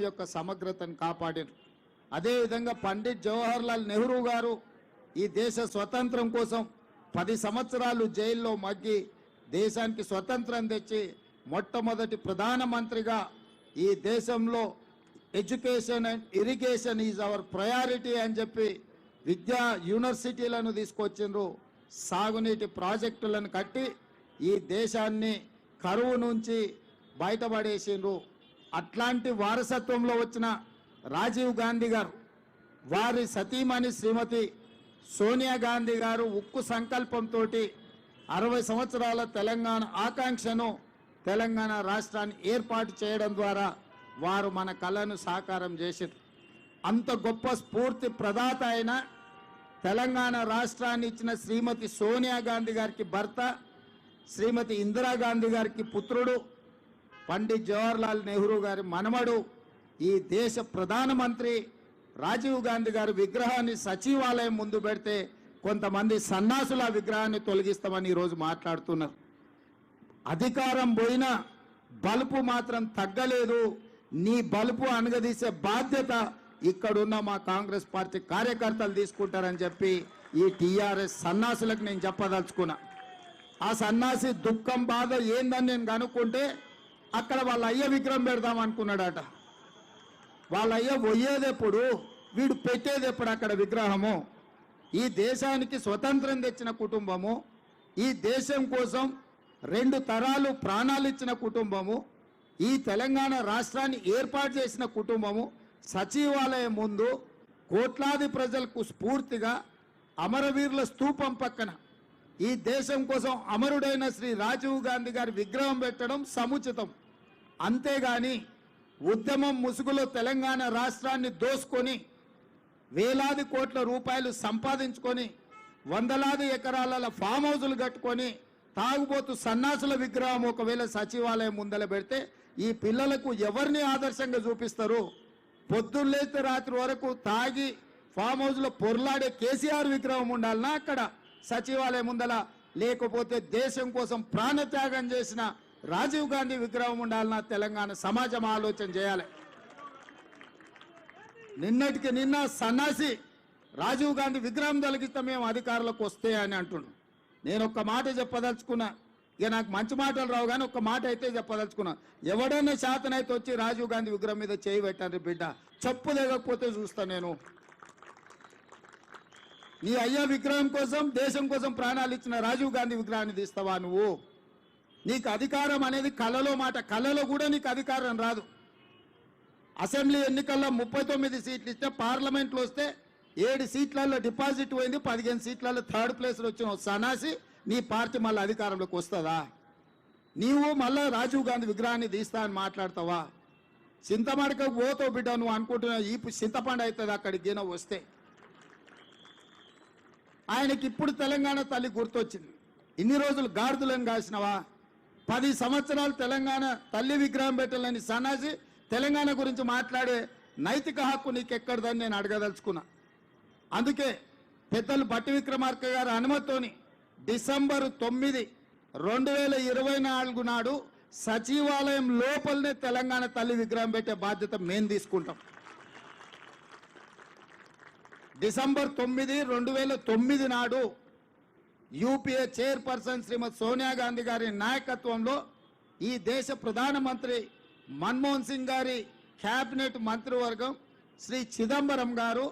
యొక్క సమగ్రతను కాపాడారు. అదేవిధంగా పండిత్ జవహర్లాల్ నెహ్రూ గారు ఈ దేశ స్వతంత్రం కోసం పది సంవత్సరాలు జైల్లో మగ్గి దేశానికి స్వతంత్రం తెచ్చి మొట్టమొదటి ప్రధానమంత్రిగా ఈ దేశంలో education and irrigation is our priority అని చెప్పి విద్యా యూనివర్సిటీలను తీసుకొచ్చిండ్రు. సాగునీటి ప్రాజెక్టులను కట్టి ఈ దేశాన్ని కరువు నుంచి బయటపడేసిండ్రు. అట్లాంటి వారసత్వంలో వచ్చిన రాజీవ్ గాంధీ గారు వారి సతీమణి శ్రీమతి సోనియా గాంధీ గారు ఉక్కు సంకల్పంతో అరవై సంవత్సరాల తెలంగాణ ఆకాంక్షను తెలంగాణ రాష్ట్రాన్ని ఏర్పాటు చేయడం ద్వారా వారు మన కళను సాకారం చేశారు అంత గొప్ప స్ఫూర్తి ప్రదాత అయిన తెలంగాణ రాష్ట్రాన్ని ఇచ్చిన శ్రీమతి సోనియా గాంధీ గారికి భర్త శ్రీమతి ఇందిరాగాంధీ గారికి పుత్రుడు పండిత్ జవహర్లాల్ నెహ్రూ గారి మనమడు ఈ దేశ ప్రధానమంత్రి రాజీవ్ గాంధీ గారి విగ్రహాన్ని సచివాలయం ముందు పెడితే కొంతమంది సన్నాసుల విగ్రహాన్ని తొలగిస్తామని ఈరోజు మాట్లాడుతున్నారు. అధికారం పోయినా బలుపు మాత్రం తగ్గలేదు. నీ బలుపు అనగదీసే బాధ్యత ఇక్కడున్న మా కాంగ్రెస్ పార్టీ కార్యకర్తలు తీసుకుంటారని చెప్పి ఈ టీఆర్ఎస్ సన్నాసులకు నేను చెప్పదలుచుకున్నా. ఆ సన్నాసి దుఃఖం బాధ ఏందని నేను కనుక్కుంటే అక్కడ వాళ్ళ అయ్య విగ్రహం పెడదాం అనుకున్నాడట. వాళ్ళ అయ్య పోయేది ఎప్పుడు వీడు పెట్టేది ఎప్పుడు అక్కడ విగ్రహము? ఈ దేశానికి స్వతంత్రం తెచ్చిన కుటుంబము ఈ దేశం కోసం రెండు తరాలు ప్రాణాలు ఇచ్చిన కుటుంబము ఈ తెలంగాణ రాష్ట్రాన్ని ఏర్పాటు చేసిన కుటుంబము సచివాలయం ముందు కోట్లాది ప్రజలకు స్ఫూర్తిగా అమరవీరుల స్తూపం పక్కన ఈ దేశం కోసం అమరుడైన శ్రీ రాజీవ్ గాంధీ గారి విగ్రహం పెట్టడం సముచితం. అంతేగాని ఉద్యమం ముసుగులో తెలంగాణ రాష్ట్రాన్ని దోసుకొని వేలాది కోట్ల రూపాయలు సంపాదించుకొని వందలాది ఎకరాల ఫామ్ హౌజులు కట్టుకొని తాగుబోతు సన్నాసుల విగ్రహం ఒకవేళ సచివాలయం ముందల పెడితే ఈ పిల్లలకు ఎవరిని ఆదర్శంగా చూపిస్తారు? పొద్దున్నేస్తే రాత్రి వరకు తాగి ఫామ్ హౌజ్లో పొర్లాడే కేసీఆర్ విగ్రహం ఉండాలనా అక్కడ? సచివాలయం ముందల లేకపోతే దేశం కోసం ప్రాణత్యాగం చేసిన రాజీవ్ గాంధీ విగ్రహం ఉండాలన్న తెలంగాణ సమాజం ఆలోచన చేయాలి. నిన్నటికి నిన్న సన్నాసి రాజీవ్ గాంధీ విగ్రహం తొలగిస్తే మేము అధికారులకు వస్తే అని అంటున్నాం నేను ఒక్క మాట చెప్పదలుచుకున్నా. ఇక నాకు మంచి మాటలు రావు కానీ ఒక్క మాట అయితే చెప్పదలుచుకున్నా. ఎవడైనా శాతనైతే వచ్చి రాజీవ్ గాంధీ విగ్రహం మీద చేయి పెట్టండి బిడ్డ. చెప్పు లేకపోతే చూస్తా నేను. నీ అయ్యా విగ్రహం కోసం దేశం కోసం ప్రాణాలు ఇచ్చిన రాజీవ్ గాంధీ విగ్రహాన్ని తీస్తావా నువ్వు? నీకు అధికారం అనేది కళలో మాట కళలో కూడా నీకు అధికారం రాదు. అసెంబ్లీ ఎన్నికల్లో ముప్పై తొమ్మిది సీట్లు ఇస్తే పార్లమెంట్లో వస్తే ఏడు సీట్లలో డిపాజిట్ పోయింది పదిహేను సీట్లలో థర్డ్ ప్లేస్లో వచ్చిన సనాసి నీ పార్టీ మళ్ళీ అధికారంలోకి వస్తుందా? నీవు మళ్ళా రాజీవ్ గాంధీ విగ్రహాన్ని తీస్తా అని మాట్లాడతావా? చింతమడక పోతో బిడ్డ నువ్వు అనుకుంటున్నావు ఈ చింతపండు అవుతుంది అక్కడికి గిన వస్తే. ఆయనకి ఇప్పుడు తెలంగాణ తల్లి గుర్తొచ్చింది. ఇన్ని రోజులు గాడిదలను కాసినవా? పది సంవత్సరాలు తెలంగాణ తల్లి విగ్రహం పెట్టాలని సన్నాసి తెలంగాణ గురించి మాట్లాడే నైతిక హక్కు నీకెక్కడదని నేను అడగదలుచుకున్నా. అందుకే పెద్దలు భట్టి విక్రమార్క గారి అనుమతితోని డిసెంబర్ తొమ్మిది రెండు వేల ఇరవై నాలుగు నాడు సచివాలయం లోపలనే తెలంగాణ తల్లి విగ్రహం పెట్టే బాధ్యత మేము తీసుకుంటాం. డిసెంబర్ తొమ్మిది రెండు వేల తొమ్మిది నాడు యూపీఏ చైర్పర్సన్ శ్రీమతి సోనియా గాంధీ గారి నాయకత్వంలో ఈ దేశ ప్రధానమంత్రి మన్మోహన్ సింగ్ గారి క్యాబినెట్ మంత్రివర్గం శ్రీ చిదంబరం గారు